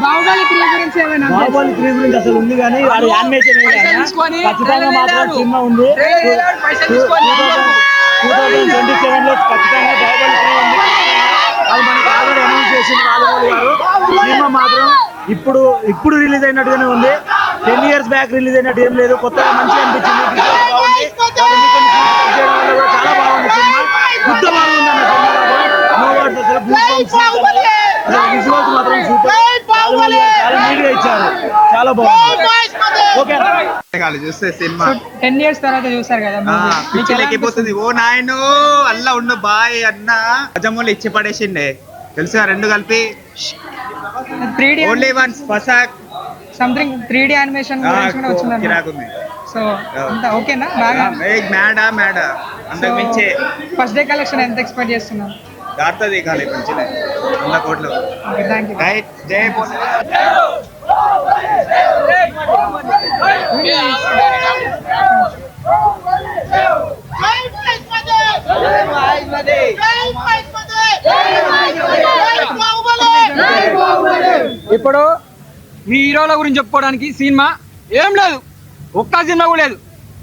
Baahubali three గురించి ఏమైనా Baahubali three గురించి అసలు ఉంది కానీ వాడు యానిమేషన్ ఖచ్చితంగా మాత్రం. సినిమా ఉంది టూ థౌసండ్ ట్వంటీ సెవెన్లో ఖచ్చితంగా బాహుబలి త్రీ ఉంది అది మనకి ఆల్రెడీ అనౌన్స్ చేసింది రాజమౌళి గారు సినిమా మాత్రం ఇప్పుడు ఇప్పుడు రిలీజ్ అయినట్టుగానే ఉంది టెన్ ఇయర్స్ బ్యాక్ రిలీజ్ అయినట్టు ఏం లేదు కొత్తగా మంచిగా అనిపించింది బాగుంది చాలా బాగుంది సినిమా గుద్ద బాగుంది అన్న సినిమా అసలు విజువల్స్ మాత్రం సూపర్ రాజమౌళి గారు చాలా నీట్గా ఇచ్చారు చాలా బాగుంది చూస్తే సినిమా టెన్ ఇయర్స్ తర్వాత చూసారు కదా పిచ్చి లెక్కిపోతుంది ఓ నాయనో అల్లా ఉన్న బాయ్ అన్న. అజమ్మోళ్ళు ఇచ్చి పడేసిండే. తెలుసా రెండు కలిపి? 3D ఓన్లీ వన్స్ పసాక్ సంథింగ్ త్రీ డి యానిమేషన్ కూడా సో అంత ఓకేనా? బాగా? మేడా మేడా అంతకు మించే. ఫస్ట్ డే కలెక్షన్ ఎంత ఎక్స్పెక్ట్ చేస్తున్నాం దాటుతుంది కాలి మంచిగా వంద కోట్లు. రైట్ ఇప్పుడు మీ హీరోల గురించి చెప్పుకోవడానికి సినిమా ఏం లేదు. ఒక్క సినిమా కూడా లేదు.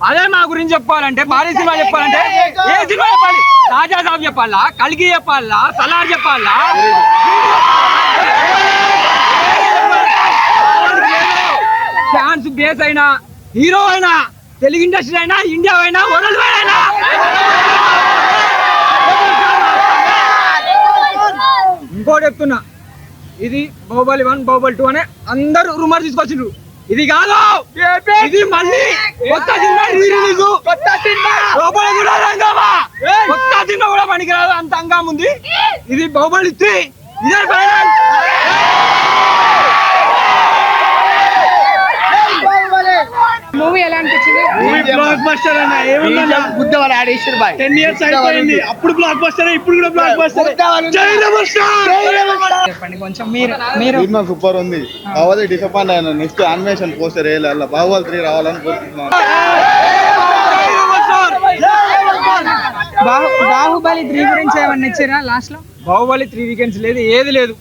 అదే మా గురించి చెప్పాలంటే భారీ సినిమా చెప్పాలంటే ఏ సినిమా చెప్పాలి? రాజా సాబ్ చెప్పాలా? కలిగి చెప్పాలా? సలార్ చెప్పాలా? బేస్ అయినా హీరో అయినా తెలుగు ఇండస్ట్రీ అయినా ఇండియా అయినా వరల్డ్ వైడ్ అయినా. ఇంకోటి చెప్తున్నా. ఇది బాహుబలి వన్ బాహుబలి టూ అనే అందరూ రూమర్ తీసుకొచ్చిండ్రు. ఇది కాదు. ఇది మళ్ళీ కొత్త సినిమా రిలీజ్. కొత్త సినిమా. లోపల కూడా రంగమా? కొత్త సినిమా కూడా పనికిరాదు. అంత అంగం ఉంది ఇది బాహుబలి త్రీ. ఇదే ఫైనల్ మూవీ ఎలా అనిపించింది? బ్లాక్ బస్టర్ అన్న బాయ్. టెన్ ఇయర్స్ అయిపోయింది. అప్పుడు బ్లాక్ బస్టర్ ఇప్పుడు కూడా బ్లాక్ బస్టర్ జై రెబల్ స్టార్ చెప్పండి కొంచెం మీరు మీరు సినిమా సూపర్ ఉంది. కాకపోతే డిసప్పాయింట్ అయినా. నెక్స్ట్ యానిమేషన్ పోస్టర్ వేయాలి అలా. బాహుబలి త్రీ రావాలని కోరుకుంటున్నాను. బాహు బాహుబలి త్రీ గురించి ఏమన్నా ఇచ్చారా లాస్ట్లో? బాహుబలి త్రీ వీకెండ్స్ లేదు ఏది లేదు.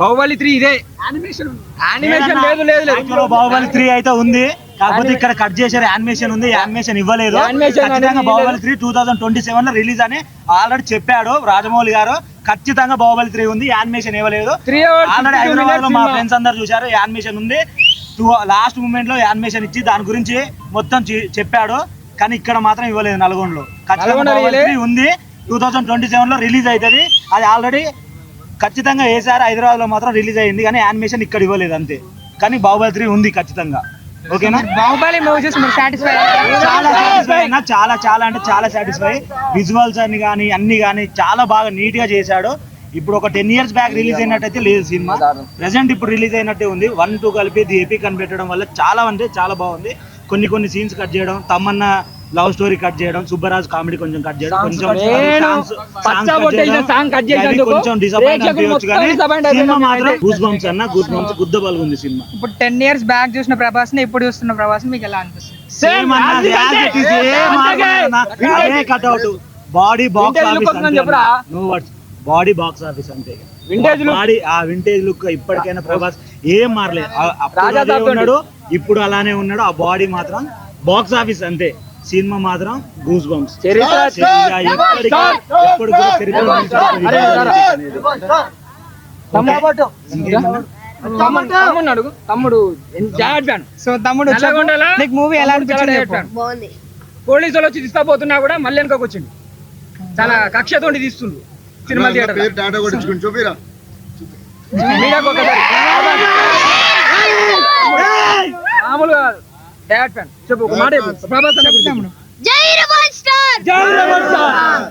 బాహుబలి త్రీ ఇదే. యానిమేషన్ యానిమేషన్ లేదు లేదు బాహుబలి త్రీ అయితే ఉంది. కాకపోతే ఇక్కడ కట్ చేశారు యానిమేషన్ ఉంది యానిమేషన్ ఇవ్వలేదు. ఖచ్చితంగా Baahubali. Three two thousand twenty సెవెన్లో రిలీజ్ అని ఆల్రెడీ చెప్పాడు రాజమౌళి గారు. ఖచ్చితంగా బాహుబలి త్రీ ఉంది యానిమేషన్ ఇవ్వలేదు. ఆల్రెడీ 52 హైదరాబాద్లో మా ఫ్రెండ్స్ అందరు చూశారు యానిమేషన్ ఉంది. లాస్ట్ మూమెంట్లో యానిమేషన్ ఇచ్చి దాని గురించి మొత్తం చెప్పాడు. కానీ ఇక్కడ మాత్రం ఇవ్వలేదు నల్గొండలో. ఖచ్చితంగా ఉంది టూ థౌసండ్ ట్వంటీ సెవెన్లో రిలీజ్ అవుతుంది అది ఆల్రెడీ ఖచ్చితంగా వేసారు హైదరాబాద్లో మాత్రం రిలీజ్ అయ్యింది కానీ యానిమేషన్ ఇక్కడ ఇవ్వలేదు అంతే. కానీ బాహుబలి త్రీ ఉంది ఖచ్చితంగా. ఓకేనా? బాహుబలి మూవీ చూసి మీరు సాటిస్ఫై చాలా సాటిస్ఫై అయినా చాలా చాలా అంటే చాలా సాటిస్ఫై విజువల్స్ అని కానీ అన్ని కానీ చాలా బాగా నీట్గా చేశాడు. ఇప్పుడు ఒక టెన్ ఇయర్స్ బ్యాక్ రిలీజ్ అయినట్టయితే లేదు సినిమా. ప్రెసెంట్ ఇప్పుడు రిలీజ్ అయినట్టే ఉంది. వన్ టూ కలిపి ది ఎపిక్ అని పెట్టడం వల్ల చాలా అంటే చాలా బాగుంది. కొన్ని కొన్ని సీన్స్ కట్ చేయడం తమ్మన్న లవ్ స్టోరీ కట్ చేయడం సుబ్బరాజ్ కామెడీ కొంచెం కట్ చేయడం కొంచెం అవి కొంచెం. గూస్ బంప్స్ అన్న గూస్ బంప్స్ గుద్ద బలుగుంది సినిమా. ఇప్పుడు టెన్ ఇయర్స్ బ్యాక్ చూసిన ప్రభాస్ని ఇప్పుడు చూస్తున్న ప్రభాస్ మీకు ఎలా అనిపిస్తుంది? సేమ్ అన్న కట్అవుట్ బాడీ బాక్స్ ఆఫీస్ వస్తుందని అంతే చెప్పురా. No words body box office అంతే. Look. బాడీ ఆ వింటేజ్ లుక్ ఇప్పటికైనా ప్రభాస్ ఏం మారలేదు. ఉన్నాడు ఇప్పుడు అలానే ఉన్నాడు. ఆ బాడీ మాత్రం బాక్స్ ఆఫీస్ అంతే. సినిమా మాత్రం గూస్ బంప్స్ ఎప్పుడు కూడా చరిత్ర. తమ్ముడు. తమ్ముడు. సో తమ్ముడు? నీకు మూవీ ఎలా తమ్ముడు చాలా అనిపించింది diet చెప్పు. fan. బాగుంది. పోలీసు వాళ్ళు వచ్చి తీసుకపోతున్నా కూడా మళ్ళీ వెనకకు వచ్చిండు. చాలా కక్షతోటి తీస్తుండ్రు సినిమా థియేటర్ చూపిరా. డాడ్ ఫ్యాన్ చెప్పు ఒక మాట చెప్పు. జై రెబల్ స్టార్! జై రెబల్ స్టార్!